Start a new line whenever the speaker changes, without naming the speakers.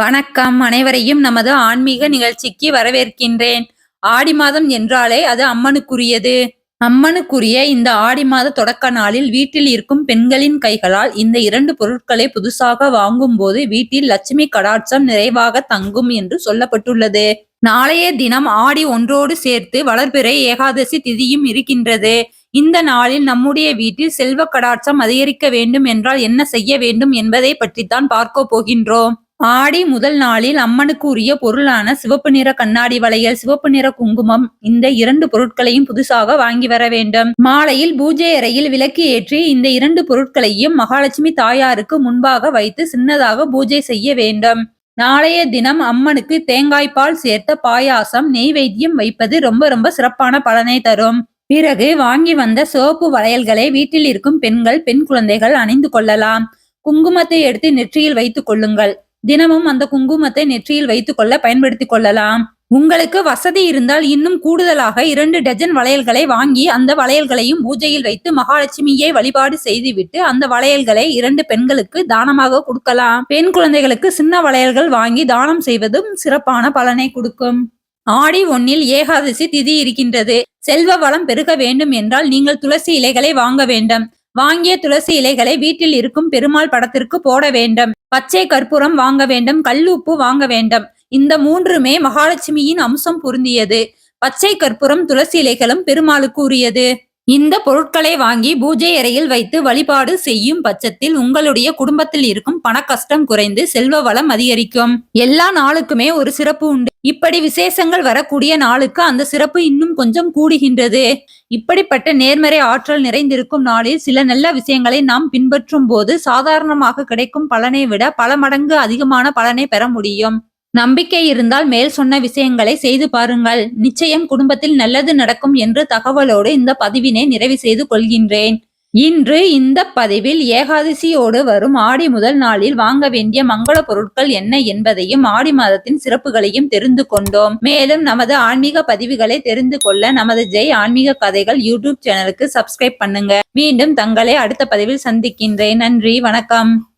வணக்கம். அனைவரையும் நமது ஆன்மீக நிகழ்ச்சிக்கு வரவேற்கின்றேன். ஆடி மாதம் என்றாலே அது அம்மனுக்குரியது. அம்மனுக்குரிய இந்த ஆடி மாத தொடக்க நாளில் வீட்டில் இருக்கும் பெண்களின் கைகளால் இந்த இரண்டு பொருட்களை புதுசாக வாங்கும் போது வீட்டில் லட்சுமி கடாட்சம் நிறைவாக தங்கும் என்று சொல்லப்பட்டுள்ளது. நாளைய தினம் ஆடி ஒன்றோடு சேர்த்து வளர்பிறை ஏகாதசி திதியும் இருக்கின்றது. இந்த நாளில் நம்முடைய வீட்டில் செல்வ கடாட்சம் அதிகரிக்க வேண்டும் என்றால் என்ன செய்ய வேண்டும் என்பதை பற்றித்தான் பார்க்க போகின்றோம். ஆடி முதல் நாளில் அம்மனுக்கு உரிய பொருளான சிவப்பு நிற கண்ணாடி வளையல் சிவப்பு நிற குங்குமம் இந்த இரண்டு பொருட்களையும் புதுசாக வாங்கி வர வேண்டும். மாலையில் பூஜை அறையில் விளக்கு ஏற்றி இந்த இரண்டு பொருட்களையும் மகாலட்சுமி தாயாருக்கு முன்பாக வைத்து சின்னதாக பூஜை செய்ய வேண்டும். நாளைய தினம் அம்மனுக்கு தேங்காய்பால் சேர்த்த பாயாசம் நெய்வேத்தியம் வைப்பது ரொம்ப ரொம்ப சிறப்பான பலனை தரும். பிறகு வாங்கி வந்த சிவப்பு வளையல்களை வீட்டில் இருக்கும் பெண்கள் பெண் குழந்தைகள் அணிந்து கொள்ளலாம். குங்குமத்தை எடுத்து நெற்றியில் வைத்துக் கொள்ளுங்கள். தினமும் அந்த குங்குமத்தை நெற்றியில் வைத்துக் கொள்ள பயன்படுத்திக் கொள்ளலாம். உங்களுக்கு வசதி இருந்தால் இன்னும் கூடுதலாக இரண்டு டஜன் வளையல்களை வாங்கி அந்த வளையல்களையும் பூஜையில் வைத்து மகாலட்சுமியை வழிபாடு செய்துவிட்டு அந்த வளையல்களை இரண்டு பெண்களுக்கு தானமாக கொடுக்கலாம். பெண் குழந்தைகளுக்கு சின்ன வளையல்கள் வாங்கி தானம் செய்வதும் சிறப்பான பலனை கொடுக்கும். ஆடி ஒன்னில் ஏகாதசி திதி இருக்கின்றது. செல்வ வளம் பெருக வேண்டும் என்றால் நீங்கள் துளசி இலைகளை வாங்க வேண்டும். வாங்கிய துளசி இலைகளை வீட்டில் இருக்கும் பெருமாள் படத்திற்கு போட வேண்டும். பச்சை கற்பூரம் வாங்க வேண்டும் கல்லுப்பு வாங்க வேண்டும். இந்த மூன்றுமே மகாலட்சுமியின் அம்சம் பொருந்தியது. பச்சை கற்பூரம் துளசி இலைகளும் பெருமாளுக்கு உரியது. இந்த பொருட்களை வாங்கி பூஜை அறையில் வைத்து வழிபாடு செய்யும் பட்சத்தில் உங்களுடைய குடும்பத்தில் இருக்கும் பண கஷ்டம் குறைந்து செல்வ வளம் அதிகரிக்கும். எல்லா நாளுக்குமே ஒரு சிறப்பு உண்டு. இப்படி விசேஷங்கள் வரக்கூடிய நாளுக்கு அந்த சிறப்பு இன்னும் கொஞ்சம் கூடுகின்றது. இப்படிப்பட்ட நேர்மறை ஆற்றல் நிறைந்திருக்கும் நாளில் சில நல்ல விஷயங்களை நாம் பின்பற்றும் போது சாதாரணமாக கிடைக்கும் பலனை விட பல மடங்கு அதிகமான பலனை பெற முடியும். நம்பிக்கை இருந்தால் மேல் சொன்ன விஷயங்களை செய்து பாருங்கள். நிச்சயம் குடும்பத்தில் நல்லது நடக்கும் என்று தகவலோடு இந்த பதிவினை நிறைவு செய்து கொள்கின்றேன். இன்று இந்த பதிவில் ஏகாதசியோடு வரும் ஆடி முதல் நாளில் வாங்க வேண்டிய மங்கள பொருட்கள் என்ன என்பதையும் ஆடி மாதத்தின் சிறப்புகளையும் தெரிந்து கொண்டோம். மேலும் நமது ஆன்மீக பதிவுகளை தெரிந்து கொள்ள நமது ஜெய் ஆன்மீக கதைகள் யூடியூப் சேனலுக்கு சப்ஸ்கிரைப் பண்ணுங்க. மீண்டும் தங்களை அடுத்த பதிவில் சந்திக்கின்றேன். நன்றி வணக்கம்.